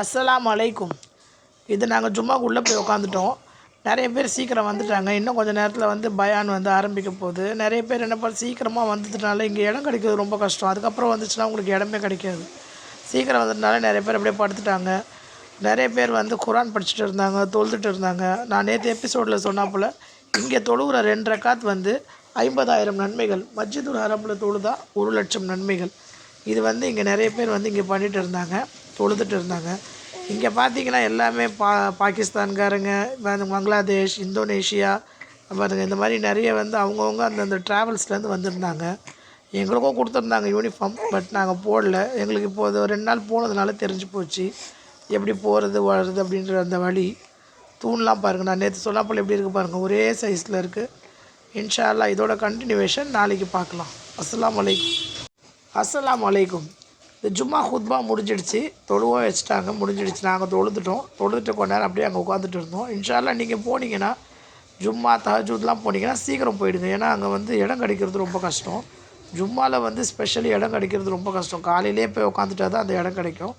அஸ்ஸலாம் அலைக்கும் இது நாங்கள் சும்மா உள்ளே போய் உட்காந்துட்டோம் நிறைய பேர் சீக்கிரம் வந்துட்டாங்க. இன்னும் கொஞ்சம் நேரத்தில் வந்து பயான் வந்து ஆரம்பிக்க போகுது. நிறைய பேர் என்ன பண்ண சீக்கிரமாக வந்ததுனால இங்கே இடம் கிடைக்கிறது ரொம்ப கஷ்டம். அதுக்கப்புறம் வந்துச்சுன்னா உங்களுக்கு இடமே கிடைக்காது. சீக்கிரம் வந்ததுனால நிறைய பேர் அப்படியே படுத்துட்டாங்க. நிறைய பேர் வந்து குரான் படிச்சுட்டு இருந்தாங்க தொழுதுட்டு இருந்தாங்க. நான் நேற்று எபிசோடில் சொன்னாப்புல இங்கே தொழுகிற ரெண்டு ரக்காத் வந்து ஐம்பதாயிரம் நன்மைகள். மஸ்ஜிதுல் ஹரமில் தொழுதா ஒரு லட்சம் நன்மைகள். இது வந்து இங்கே நிறைய பேர் வந்து இங்கே பண்ணிகிட்டு இருந்தாங்க. தொழுதுட்டு இருந்தாங்க. இங்கே பார்த்தீங்கன்னா எல்லாமே பா பாகிஸ்தான்காரங்க பங்களாதேஷ் இந்தோனேஷியா பாருங்க இந்த மாதிரி நிறைய வந்து அவங்கவுங்க அந்தந்த ட்ராவல்ஸ்லேருந்து வந்திருந்தாங்க. எங்களுக்கும் கொடுத்துருந்தாங்க யூனிஃபார்ம் பட் நாங்கள் போடல. எங்களுக்கு இப்போ ஒரு ரெண்டு நாள் போனதுனால தெரிஞ்சு போச்சு. எப்படி போகிறது வர்றது அப்படின்ற அந்த வழி. தூண்லாம் பாருங்கள் நான் நேற்று சொல்லாப்போல் எப்படி இருக்குது பாருங்கள் ஒரே சைஸில் இருக்குது இன்ஷா அல்லாஹ் இதோட கண்டினியூவேஷன் நாளைக்கு பார்க்கலாம். அஸ்லாம் அலைக்கும். அஸ்லாம் அலைக்கும். இந்த ஜும்மா ஹுத்பா முடிஞ்சிடுச்சு. தொழுவும் வச்சுட்டாங்க முடிஞ்சிடுச்சு. நாங்கள் தொழுதுட்டோம். தொழுதுட்டு கொஞ்ச நேரம் அப்படியே அங்கே உட்காந்துட்டு இருந்தோம். இன்ஷால்லாம் நீங்கள் போனீங்கன்னா ஜும்மா தஹஜூத்லாம் போனீங்கன்னா சீக்கிரம் போயிடுங்க. ஏன்னா அங்கே வந்து இடம் கிடைக்கிறது ரொம்ப கஷ்டம். ஜும்மாவில் வந்து ஸ்பெஷலி இடம் கிடைக்கிறது ரொம்ப கஷ்டம். காலையிலே போய் உட்காந்துட்டா தான் அந்த இடம் கிடைக்கும்.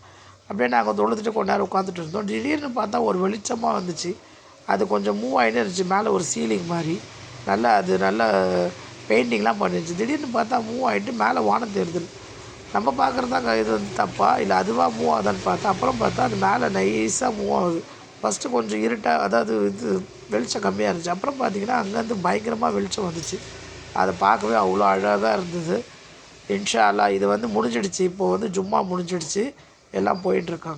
அப்படியே நாங்கள் தொழுதுட்டு கொஞ்ச நேரம் உட்காந்துட்டு இருந்தோம். திடீர்னு பார்த்தா ஒரு வெளிச்சமாக வந்துச்சு. அது கொஞ்சம் மூவ் ஆகிட்டே இருந்துச்சு. மேலே ஒரு சீலிங் மாதிரி. நல்லா அது நல்லா பெயிண்டிங்லாம் பண்ணிருந்துச்சு. திடீர்னு பார்த்தா மூவ் ஆகிட்டு மேலே வானம் தெரியுது நம்ம பார்க்குறதாங்க இது வந்து தப்பா? இல்லை அதுவாக மூவ் ஆகுதான்னு பார்த்தா அப்புறம் பார்த்தா அது மேலே நைஸாக மூவ் ஆகுது. ஃபஸ்ட்டு கொஞ்சம் இருட்டாக அதாவது இது வெளிச்சம் கம்மியாக இருந்துச்சு. அப்புறம் பார்த்தீங்கன்னா அங்கேருந்து பயங்கரமாக வெளிச்சம் வந்துச்சு. அதை பார்க்கவே அவ்வளோ அழகாக இருந்தது. இன்ஷா அல்லாஹ் இது வந்து முடிஞ்சிடுச்சு. இப்போது வந்து ஜும்மா முடிஞ்சிடுச்சு. எல்லாம் போயிட்டுருக்காங்க